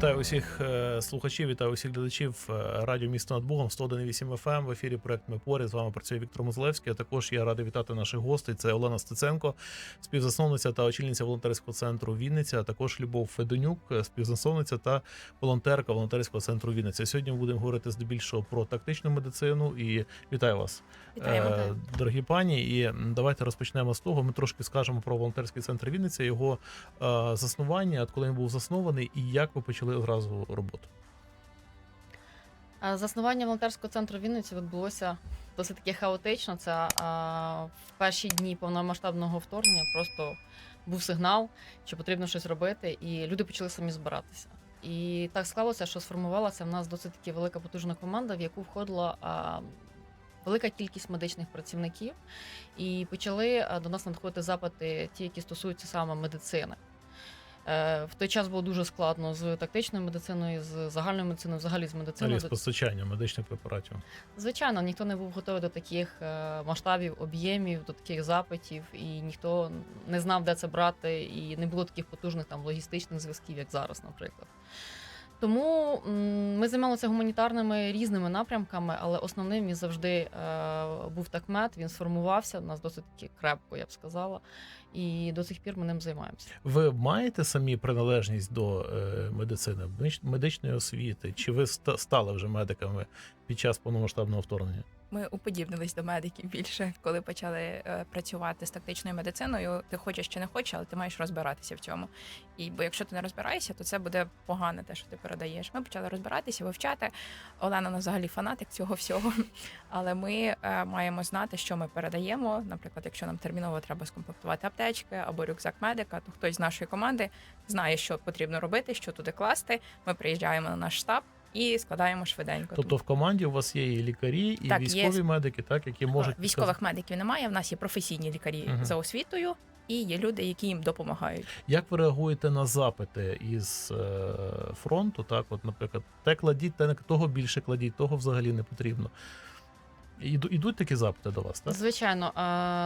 Вітаю усіх е, слухачів, вітаю усіх глядачів е, радіо місто над Бугом 101,8 FM. В ефірі проект Ми поряд. З вами працює Віктор Музлевський. А також я радий вітати наших гостей. Це Олена Стеценко, співзасновниця та очільниця волонтерського центру Вінниця. А також Любов Федонюк, е, співзасновниця та волонтерка волонтерського центру Вінниця. Сьогодні будемо говорити здебільшого про тактичну медицину. І вітаю вас, Вітаємо. Дорогі пані. І давайте розпочнемо з того. Ми трошки скажемо про волонтерський центр Вінниця, його заснування, коли він був заснований, і як ви почали одразу роботу. Заснування волонтерського центру Вінниці відбулося досить таки хаотично. Це а, в перші дні повномасштабного вторгнення просто був сигнал, що потрібно щось робити, і люди почали самі збиратися. І так склалося, що сформувалася в нас досить таки велика потужна команда, в яку входила а, велика кількість медичних працівників, і почали а, до нас надходити запити, ті, які стосуються саме медицини. Е, В той час було дуже складно з тактичною медициною, з загальною медициною, взагалі з медициною. З постачанням медичних препаратів. Звичайно, ніхто не був готовий до таких е, масштабів, об'ємів, до таких запитів, і ніхто не знав, де це брати, і не було таких потужних там логістичних зв'язків, як зараз, наприклад. Тому ми займалися гуманітарними різними напрямками, але основним він завжди е, був такмет. Він сформувався у нас досить крепко, я б сказала. І до сих пір ми ним займаємося. Ви маєте самі приналежність до е, медицини, медичної освіти? Чи ви стали вже медиками під час повномасштабного вторгнення? Ми уподібнились до медиків більше, коли почали е, працювати з тактичною медициною. Ти хочеш чи не хочеш, але ти маєш розбиратися в цьому. І бо якщо ти не розбираєшся, то це буде погане те, що ти передаєш. Ми почали розбиратися, вивчати. Олена у нас взагалі фанатик цього всього. Але ми е, маємо знати, що ми передаємо. Наприклад, якщо нам терміново треба скомплектувати аптечки або рюкзак медика, то хтось з нашої команди знає, що потрібно робити, що туди класти. Ми приїжджаємо на наш штаб і складаємо швиденько. Тобто в команді у вас є і лікарі, і Так, військові є. медики, так які можуть військових медиків немає. В нас є професійні лікарі Мгм. за освітою, і є люди, які їм допомагають. Як ви реагуєте на запити із е, фронту? Так, от, наприклад, те кладіть, те не того більше кладіть, того взагалі не потрібно. Іду, ідуть такі запити до вас, так? Звичайно,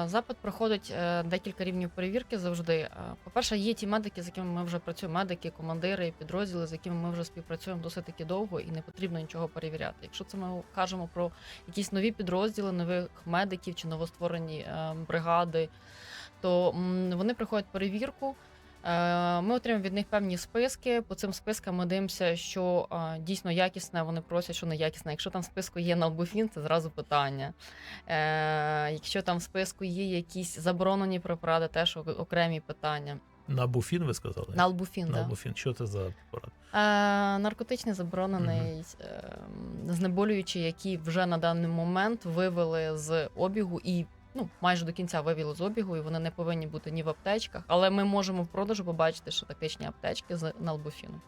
запит проходить е, декілька рівнів перевірки завжди. Е, По-перше, є ті медики, з якими ми вже працюємо, медики, командири, підрозділи, з якими ми вже співпрацюємо досить таки довго і не потрібно нічого перевіряти. Якщо це ми кажемо про якісь нові підрозділи, нових медиків чи новостворені е, бригади, то вони проходять перевірку. Е, Ми отримуємо від них певні списки. По цим спискам ми дивимося, що е, дійсно якісне. Вони просять, що не якісне. Якщо там в списку є налбуфін, це зразу питання. Е, Якщо там в списку є якісь заборонені препарати, теж окремі питання. На буфін ви сказали? Налбуфін, На да. Що це за препарат? Е, наркотичний заборонений е, знеболюючий, які вже на даний момент вивели з обігу і. Ну, майже до кінця вивели з обігу, і вони не повинні бути ні в аптечках. Але ми можемо в продажу побачити, що тактичні аптечки з налбуфіном.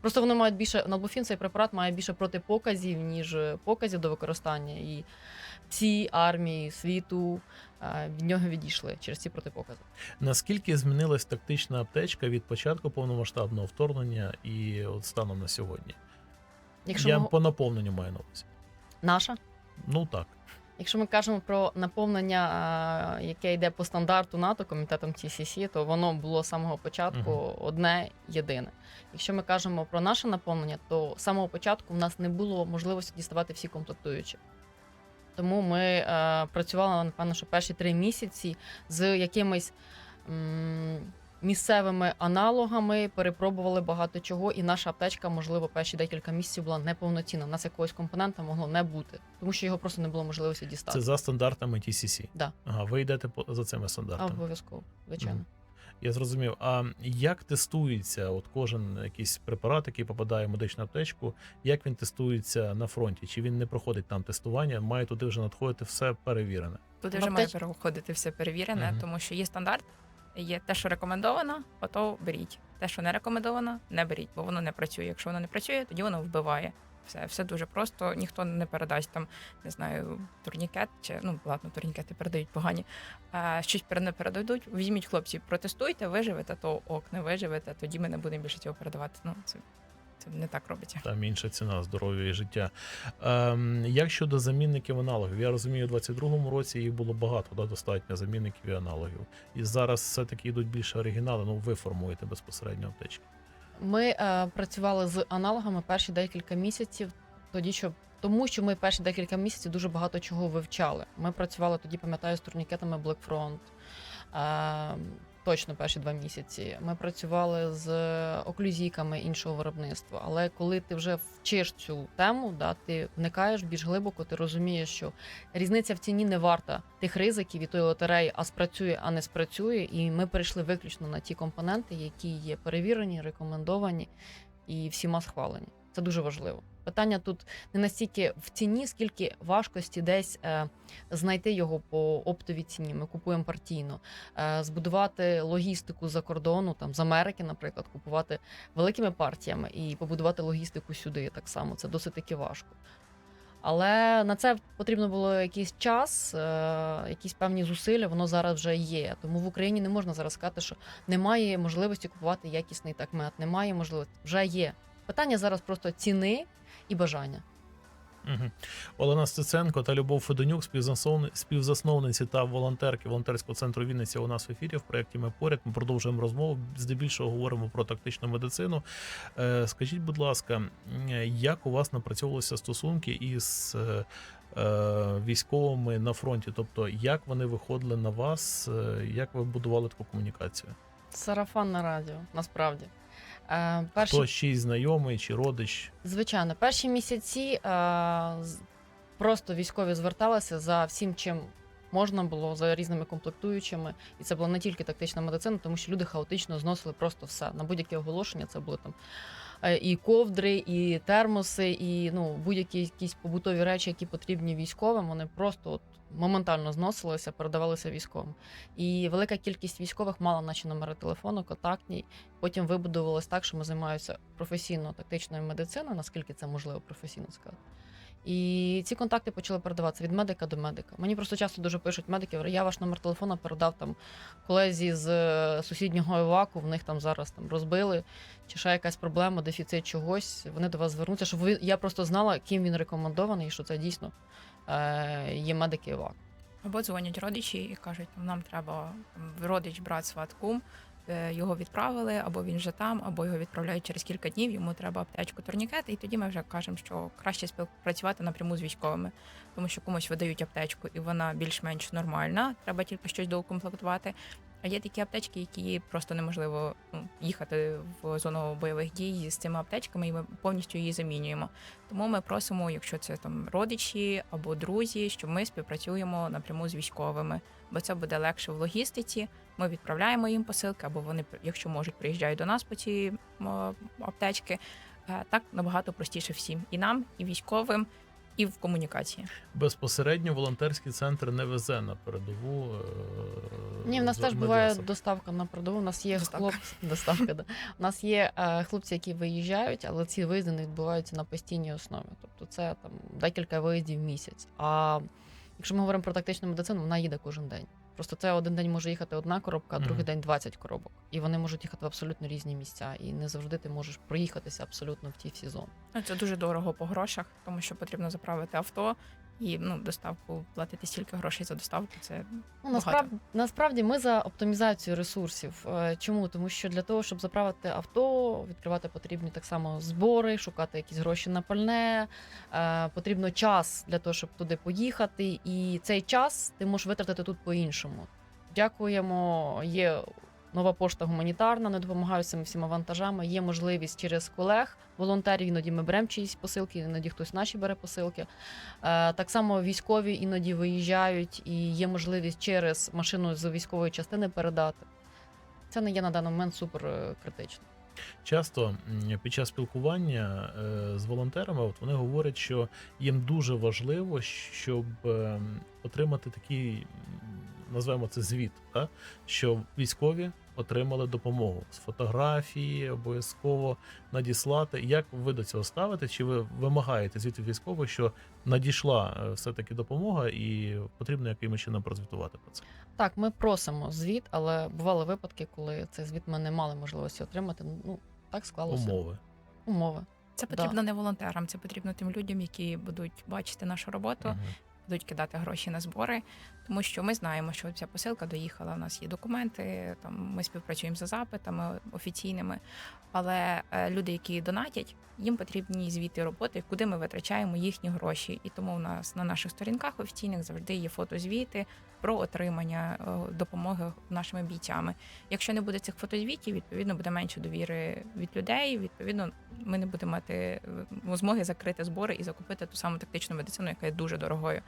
Просто вони мають більше налбуфін, цей препарат має більше протипоказів, ніж показів до використання. І всі армії світу е, від нього відійшли через ці протипокази. Наскільки змінилась тактична аптечка від початку повномасштабного вторгнення і от станом на сьогодні? Якщо Я ми... по наповненню маю на увазі. наша Ну так. Якщо ми кажемо про наповнення, яке йде по стандарту НАТО комітетом TCC, то воно було з самого початку одне єдине. Якщо ми кажемо про наше наповнення, то з самого початку в нас не було можливості діставати всі комплектуючі. Тому ми е, працювали, напевно, що перші три місяці з якимись м, місцевими аналогами, перепробували багато чого, і наша аптечка, можливо, перші декілька місяців була неповноцінна. У нас якогось компонента могло не бути, тому що його просто не було можливості дістати. Це за стандартами TCC. Да. Ага, ви йдете за цими стандартами. Обов'язково, звичайно. Мгм. Я зрозумів. А як тестується от кожен якийсь препарат, який попадає в медичну аптечку, як він тестується на фронті? Чи він не проходить там тестування? Має туди вже надходити все перевірене? Туди вже має переходити все перевірене, Мгм. тому що є стандарт, є те, що рекомендовано, ото беріть. Те, що не рекомендовано, не беріть, бо воно не працює. Якщо воно не працює, тоді воно вбиває. Все, все дуже просто. Ніхто не передасть там, не знаю, турнікет чи ну ладно, турнікети передають погані. А щось не передадуть. Візьміть хлопці, протестуйте, виживете, то ок, не виживете, тоді ми не будемо більше цього передавати. Ну Це не так робиться. Там інша ціна здоров'я і життя. Ем, як щодо замінників аналогів, я розумію, у 22-му році їх було багато, да, достатньо замінників і аналогів. І зараз все-таки йдуть більше оригінали, ну ви формуєте безпосередньо аптечки. Ми е, працювали з аналогами перші декілька місяців, тоді що. Тому що ми перші декілька місяців дуже багато чого вивчали. Ми працювали тоді, пам'ятаю, з турнікетами Blackfront. Точно перші два місяці. Ми працювали з оклюзійками іншого виробництва. Але коли ти вже вчиш цю тему, да, ти вникаєш більш глибоко, ти розумієш, що різниця в ціні не варта тих ризиків і тої лотереї, а спрацює, а не спрацює. І ми перейшли виключно на ті компоненти, які є перевірені, рекомендовані і всіма схвалені. Це дуже важливо. Питання тут не настільки в ціні, скільки важкості десь е, знайти його по оптовій ціні. Ми купуємо партійно, е, збудувати логістику за кордону, там з Америки, наприклад, купувати великими партіями і побудувати логістику сюди так само. Це досить таки важко. Але на це потрібно було якийсь час, е, якісь певні зусилля, воно зараз вже є. Тому в Україні не можна зараз сказати, що немає можливості купувати якісний такмет, немає можливості. Вже є. Питання зараз просто ціни і бажання. Угу. Олена Стеценко та Любов Федонюк, співзасновни- співзасновниці та волонтерки волонтерського центру Вінниця у нас в ефірі. В проєкті ми поряд. Ми продовжуємо розмову. Здебільшого говоримо про тактичну медицину. Е, скажіть, будь ласка, як у вас напрацьовувалися стосунки із е, е, військовими на фронті? Тобто, як вони виходили на вас, як ви будували таку комунікацію? Сарафан на радіо, насправді. Е, перші, Хто чийсь знайомий чи родич? Звичайно, перші місяці е, просто військові зверталися за всім, чим можна було, за різними комплектуючими. І це була не тільки тактична медицина, тому що люди хаотично зносили просто все. На будь-яке оголошення це були там е, і ковдри, і термоси, і ну, будь-які якісь побутові речі, які потрібні військовим, вони просто от моментально зносилися, передавалися військовим. І велика кількість військових мала наші номери телефону, контактні. Потім вибудувалось так, що ми займаємося професійно тактичною медициною, наскільки це можливо професійно сказати. І ці контакти почали передаватися від медика до медика. Мені просто часто дуже пишуть медики, я ваш номер телефона передав там колезі з е, сусіднього еваку, в них там зараз там розбили, чи ще якась проблема, дефіцит чогось. Вони до вас звернуться, щоб ви я просто знала, ким він рекомендований, і що це дійсно е, є медики еваку. Або дзвонять родичі і кажуть, «Ну, нам треба родич, брат, сват, кум. Е, Його відправили, або він вже там, або його відправляють через кілька днів. Йому треба аптечку турнікет, і тоді ми вже кажемо, що краще співпрацювати напряму з військовими, тому що комусь видають аптечку, і вона більш-менш нормальна. Треба тільки щось доукомплектувати. А є такі аптечки, які просто неможливо ну, їхати в зону бойових дій з цими аптечками, і ми повністю її замінюємо. Тому ми просимо, якщо це там родичі або друзі, щоб ми співпрацюємо напряму з військовими, бо це буде легше в логістиці. Ми відправляємо їм посилки, або вони, якщо можуть, приїжджають до нас по ці аптечки. Е, Так набагато простіше всім і нам, і військовим, і в комунікації. Безпосередньо волонтерський центр не везе на передову. е, Ні, в нас теж буває доставка на передову. У нас є Доставка. хлопці, доставка, да. У нас є е, хлопці, які виїжджають, але ці виїзди не відбуваються на постійній основі. Тобто це там декілька виїздів в місяць. А якщо ми говоримо про тактичну медицину, вона їде кожен день. Просто це один день може їхати одна коробка, а другий Мгм. день 20 коробок. І вони можуть їхати в абсолютно різні місця. І не завжди ти можеш проїхатися абсолютно в ті всі зони. Ну, Це дуже дорого по грошах, тому що потрібно заправити авто і ну, доставку платити стільки грошей за доставку. Це Ну, насправді, насправді ми за оптимізацію ресурсів. Е, Чому? Тому що для того, щоб заправити авто, відкривати потрібні так само збори, шукати якісь гроші на пальне. Е, Потрібно час для того, щоб туди поїхати. І цей час ти можеш витратити тут по-іншому. Дякуємо. Є нова пошта гуманітарна, не допомагаю цими всіма вантажами. Є можливість через колег, волонтерів. Іноді ми беремо чиїсь посилки, іноді хтось наші бере посилки. Е, Так само військові іноді виїжджають, і є можливість через машину з військової частини передати. Це не є на даний момент супер е, критично. Часто під час спілкування е, з волонтерами от вони говорять, що їм дуже важливо, щоб е, отримати такий, м, назвемо це звіт, та? що військові отримали допомогу з фотографії, обов'язково надіслати. Як ви до цього ставите? Чи ви вимагаєте звітів військових, що надійшла е, все-таки допомога, і потрібно якимось чином прозвітувати про це? Так, ми просимо звіт, але бували випадки, коли цей звіт ми не мали можливості отримати. Ну так склалося. Умови. Умови. Це Да. потрібно не волонтерам, це потрібно тим людям, які будуть бачити нашу роботу, Мгм. Будуть кидати гроші на збори, тому що ми знаємо, що ця посилка доїхала. У нас є документи, там ми співпрацюємо за запитами офіційними. Але е, люди, які донатять, їм потрібні звіти роботи, куди ми витрачаємо їхні гроші. І тому у нас на наших сторінках офіційних завжди є фотозвіти про отримання е, допомоги нашими бійцями. Якщо не буде цих фотозвітів, відповідно буде менше довіри від людей. Відповідно, ми не будемо мати е, змоги закрити збори і закупити ту саму тактичну медицину, яка є дуже дорогою.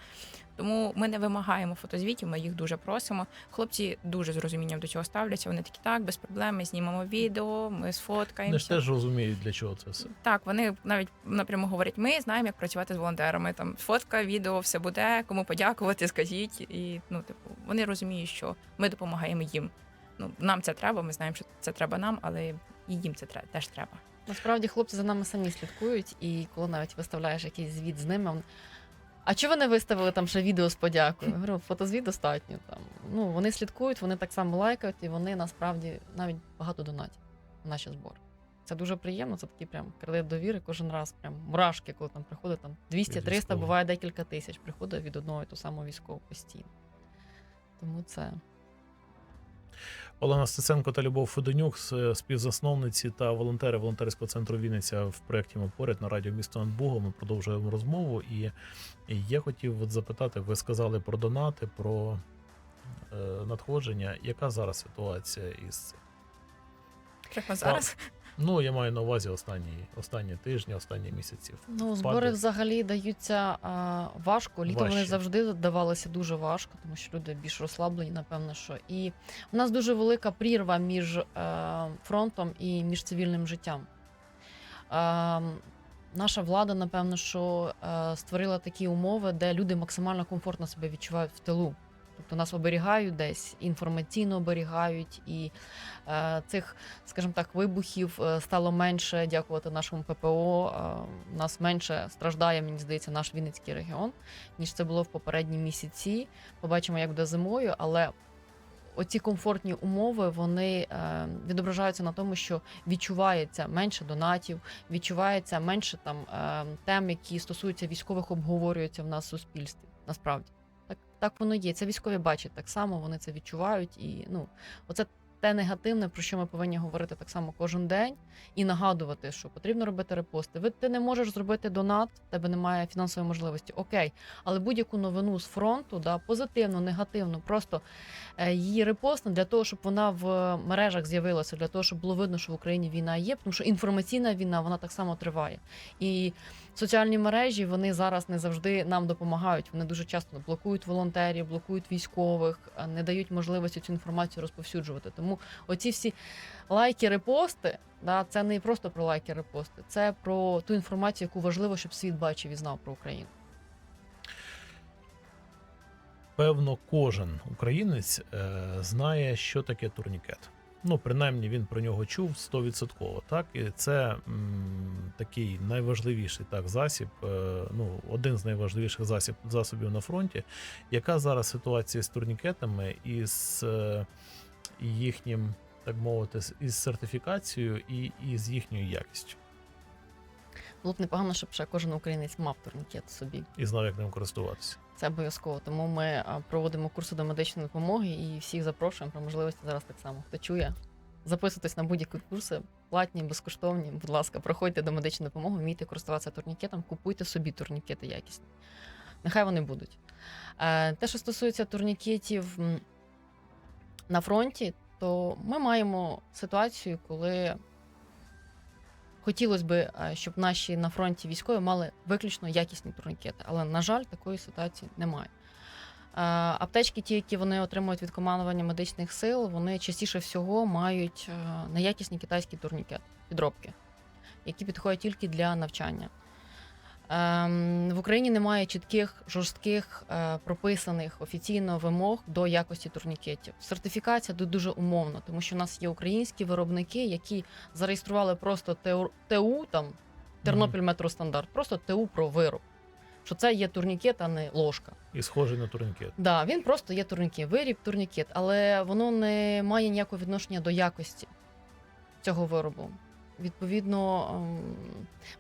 Тому ми не вимагаємо фотозвітів, ми їх дуже просимо. Хлопці дуже з розумінням до цього ставляться. Вони такі, так, без проблем, ми знімемо відео, ми Вони сфоткаємося. ж теж розуміють, для чого це все. Так, вони навіть напряму говорять: ми знаємо, як працювати з волонтерами. Там фотка, відео, все буде. Кому подякувати, скажіть. І ну, типу, вони розуміють, що ми допомагаємо їм. Ну, нам це треба. Ми знаємо, що це треба нам, але і їм це треба теж треба. Насправді хлопці за нами самі слідкують, і коли навіть виставляєш якийсь звіт з ними. А чого вони виставили там ще відео з подякою? Я говорю, фотозвіт достатньо. Там. Ну, вони слідкують, вони так само лайкають, і вони насправді навіть багато донатять на наші збори. Це дуже приємно, це такий прям кредит довіри кожен раз. Прям мурашки, коли там приходить там 200-300, буває декілька тисяч. Приходить від одного і того самого військового постійно. Тому це Олена Стеценко та Любов Федонюк, співзасновниці та волонтери волонтерського центру Вінниця в проєкті «Ми поряд на радіо місто над Богом. Ми продовжуємо розмову. І я хотів от запитати: ви сказали про донати, про е, надходження. Яка зараз ситуація із цим? Прямо зараз. Ну, я маю на увазі останні, останні тижні, останні місяці. Ну, збори Падає. взагалі даються а, важко. Літом вони завжди давалися дуже важко, тому що люди більш розслаблені, напевно, що. І у нас дуже велика прірва між е, фронтом і між цивільним життям. Е, наша влада, напевно, що е, створила такі умови, де люди максимально комфортно себе відчувають в тилу. Тобто нас оберігають десь, інформаційно оберігають, і е, цих, скажімо так, вибухів е, стало менше, дякувати нашому ППО. Е, нас менше страждає, мені здається, наш Вінницький регіон, ніж це було в попередні місяці. Побачимо, як буде зимою, але оці комфортні умови вони е, відображаються на тому, що відчувається менше донатів, відчувається менше там е, тем, які стосуються військових, обговорюються в нас в суспільстві. Насправді так, воно є. Це військові бачать так само, вони це відчувають. І ну, оце те негативне, про що ми повинні говорити так само кожен день, і нагадувати, що потрібно робити репости. Ви ти не можеш зробити донат, в тебе немає фінансової можливості. Окей, але будь-яку новину з фронту, да, позитивну, негативну, просто е, її репостно для того, щоб вона в мережах з'явилася, для того, щоб було видно, що в Україні війна є, тому що інформаційна війна вона так само триває. І соціальні мережі вони зараз не завжди нам допомагають. Вони дуже часто блокують волонтерів, блокують військових, не дають можливості цю інформацію розповсюджувати. Тому оці всі лайки, репости, да, це не просто про лайки, репости, це про ту інформацію, яку важливо, щоб світ бачив і знав про Україну. Певно, кожен українець е, знає, що таке турнікет. Ну, принаймні, він про нього чув 100%. Так, і це м, такий найважливіший так засіб, е, ну один з найважливіших засіб, засобів на фронті. Яка зараз ситуація з турнікетами і з е, їхнім, так мовити, із сертифікацією і, і з їхньою якістю, Було б непогано, щоб ще кожен українець мав турнікет собі. і знав, як ним користуватися. Це обов'язково. Тому ми проводимо курси до медичної допомоги і всіх запрошуємо про можливості зараз так само. Хто чує, записуйтесь на будь-які курси, платні, безкоштовні. Будь ласка, проходьте до медичної допомоги, вмійте користуватися турнікетом, купуйте собі турнікети якісні. Нехай вони будуть. Е, Те, що стосується турнікетів на фронті, то ми маємо ситуацію, коли хотілося б, щоб наші на фронті військові мали виключно якісні турнікети. Але, на жаль, такої ситуації немає. Е, Аптечки, ті, які вони отримують від командування медичних сил, вони частіше всього мають е, неякісні китайські турнікети, підробки, які підходять тільки для навчання. Ем, В Україні немає чітких, жорстких, е, прописаних офіційно вимог до якості турнікетів. Сертифікація тут дуже умовна, тому що у нас є українські виробники, які зареєстрували просто ТУ, ТУ там Тернопіль Метростандарт, просто ТУ про вироб. Що це є турнікет, а не ложка. І схожий на турнікет. Да, він просто є турнікет, виріб, турнікет, але воно не має ніякого відношення до якості цього виробу. Відповідно, ем,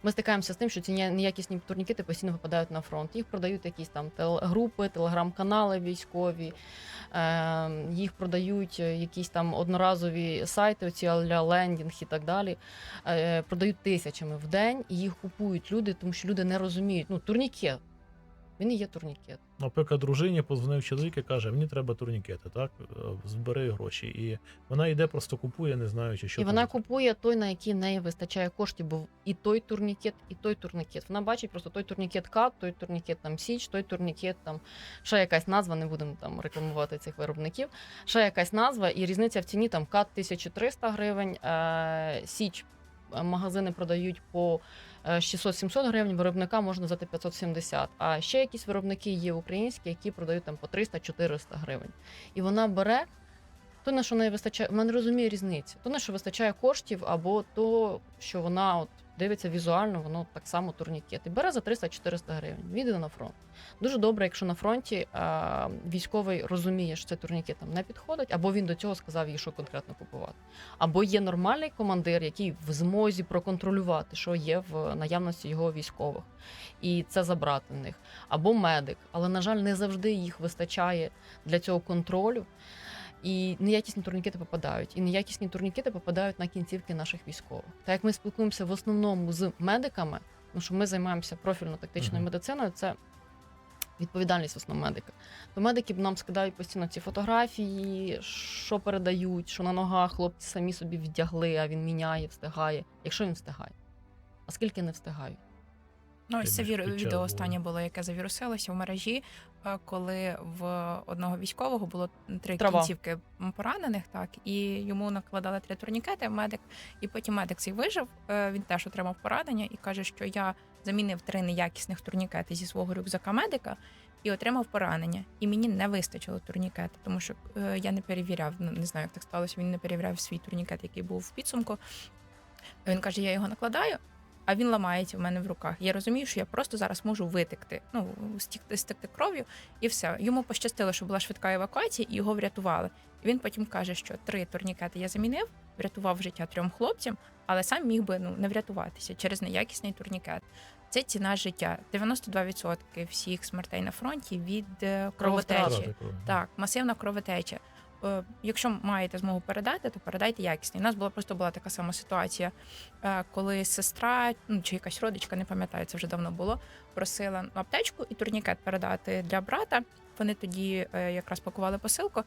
ми стикаємося з тим, що ці неякісні турнікети постійно попадають на фронт. Їх продають якісь там тел- групи, телеграм-канали військові, ем, їх продають е, якісь там одноразові сайти, оці аля лендінг і так далі. Е, Продають тисячами в день, і їх купують люди, тому що люди не розуміють. Ну, турнікет. Він і є турнікет. Наприклад, дружині позвонив чоловік і каже: мені треба турнікети, так? Е, Збери гроші. І вона йде, просто купує, не знаючи, що і там вона купує той, на який неї вистачає коштів, бо і той турнікет, і той турнікет. Вона бачить просто той турнікет кат, той турнікет там січ, той турнікет там ще якась назва, не будемо там рекламувати цих виробників. Ще якась назва, і різниця в ціні там кат 1300 гривень, е, січ е, магазини продають по 600-700 гривень, виробника можна взяти 570. А ще якісь виробники є українські, які продають там по 300-400 гривень. І вона бере то, на що не вистачає, вона не розуміє різниці. То, на що вистачає коштів, або то, що вона от дивиться візуально, воно так само турнікет. І бере за 300-400 гривень. Віде на фронт. Дуже добре, якщо на фронті а, військовий розуміє, що цей турнікет там не підходить, або він до цього сказав їй, що конкретно купувати. Або є нормальний командир, який в змозі проконтролювати, що є в наявності його військових, і це забрати в них. Або медик, але на жаль, не завжди їх вистачає для цього контролю. І неякісні турнікети попадають. І неякісні турнікети попадають на кінцівки наших військових. Так як ми спілкуємося в основному з медиками, тому що ми займаємося профільно-тактичною Мгм. медициною, це відповідальність в основному медика. То медики нам скидають постійно ці фотографії, що передають, що на ногах хлопці самі собі вдягли, а він міняє, встигає. Якщо він встигає. А скільки не встигають? Ну, ось це вір... відео останнє було, яке завірусилося в мережі, е, коли в одного військового було три Трава. кінцівки поранених, так і йому накладали три турнікети. Медик, і потім медик цей вижив. е, Він теж отримав поранення і каже, що я замінив три неякісних турнікети зі свого рюкзака медика і отримав поранення. І мені не вистачило турнікети, тому що е, я не перевіряв. ну, Не знаю, як так сталося. Він не перевіряв свій турнікет, який був в підсумку. Він каже: я його накладаю. А він ламається в мене в руках. Я розумію, що я просто зараз можу витекти, ну стікти, стекти кров'ю, і все. Йому пощастило, що була швидка евакуація, і його врятували. І він потім каже, що три турнікети я замінив, врятував життя трьом хлопцям, але сам міг би ну не врятуватися через неякісний турнікет. Це ціна життя. 92% всіх смертей на фронті від е, кровотечі. Так, масивна кровотеча. Е, Якщо маєте змогу передати, то передайте якісний. У нас була просто була така сама ситуація, е, коли сестра ну, чи якась родичка, не пам'ятаю, це вже давно було, просила аптечку і турнікет передати для брата. Вони тоді е, якраз пакували посилку.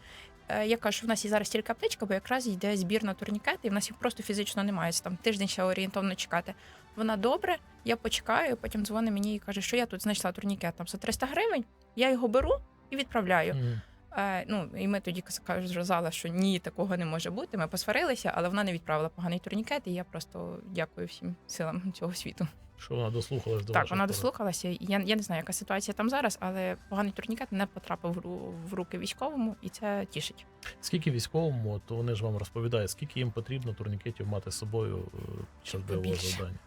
Я кажу, в нас є зараз тільки аптечка, бо якраз йде збір на турнікети, і в нас їх просто фізично немає. Там тиждень ще орієнтовно чекати. Вона добре, я почекаю, потім дзвонить мені і каже, що я тут знайшла турнікет там за 300 гривень. Я його беру і відправляю. Мгм. Е, ну і ми тоді сказали, що ні, такого не може бути. Ми посварилися, але вона не відправила поганий турнікет, і я просто дякую всім силам цього світу. Що вона дослухалась до так, вона дослухалася. Я, я не знаю, яка ситуація там зараз, але поганий турнікет не потрапив в, руки військовому, і це тішить. Скільки військовому, то вони ж вам розповідають, скільки їм потрібно турнікетів мати з собою під час бойового завдання.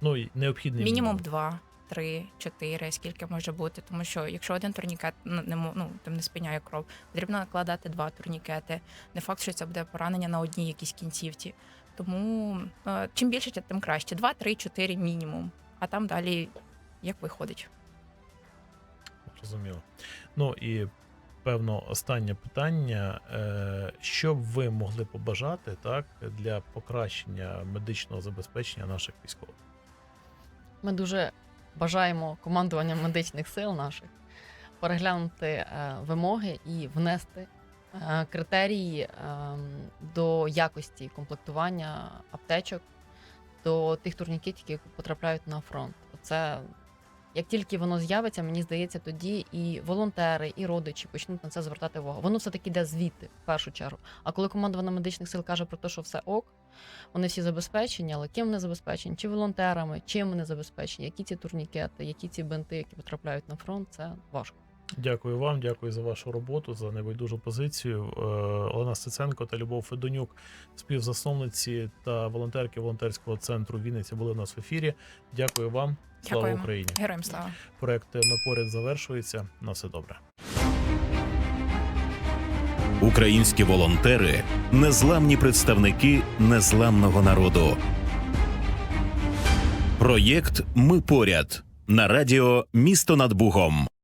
Ну, необхідний Мінімум два, три, чотири, скільки може бути. Тому що якщо один турнікет ну, не ну, там не спиняє кров, потрібно накладати два турнікети. Не факт, що це буде поранення на одній якійсь кінцівці. Тому е, чим більше, тим краще. Два, три, чотири мінімум. А там далі як виходить. Зрозуміло. Ну і певно, останнє питання. Е, Що б ви могли побажати так, для покращення медичного забезпечення наших військових? Ми дуже бажаємо командування медичних сил наших переглянути е, вимоги і внести е, критерії е, до якості комплектування аптечок, до тих турнікетів, які потрапляють на фронт. Це як тільки воно з'явиться, мені здається, тоді і волонтери, і родичі почнуть на це звертати увагу. Воно все таки йде звідти в першу чергу. А коли командування медичних сил каже про те, що все ок, вони всі забезпечені, але ким вони забезпечені? Чи волонтерами, чим вони забезпечені? Які ці турнікети, які ці бинти, які потрапляють на фронт, це важко. Дякую вам, дякую за вашу роботу, за небайдужу позицію. Е, Олена Стеценко та Любов Федонюк, співзасновниці та волонтерки волонтерського центру Вінниця, були у нас в ефірі. Дякую вам. Слава Дякуємо. Україні! Героям слава! Проект ми поряд завершується. На все добре. Українські волонтери незламні представники незламного народу. Проєкт Ми поряд на радіо Місто над Бугом.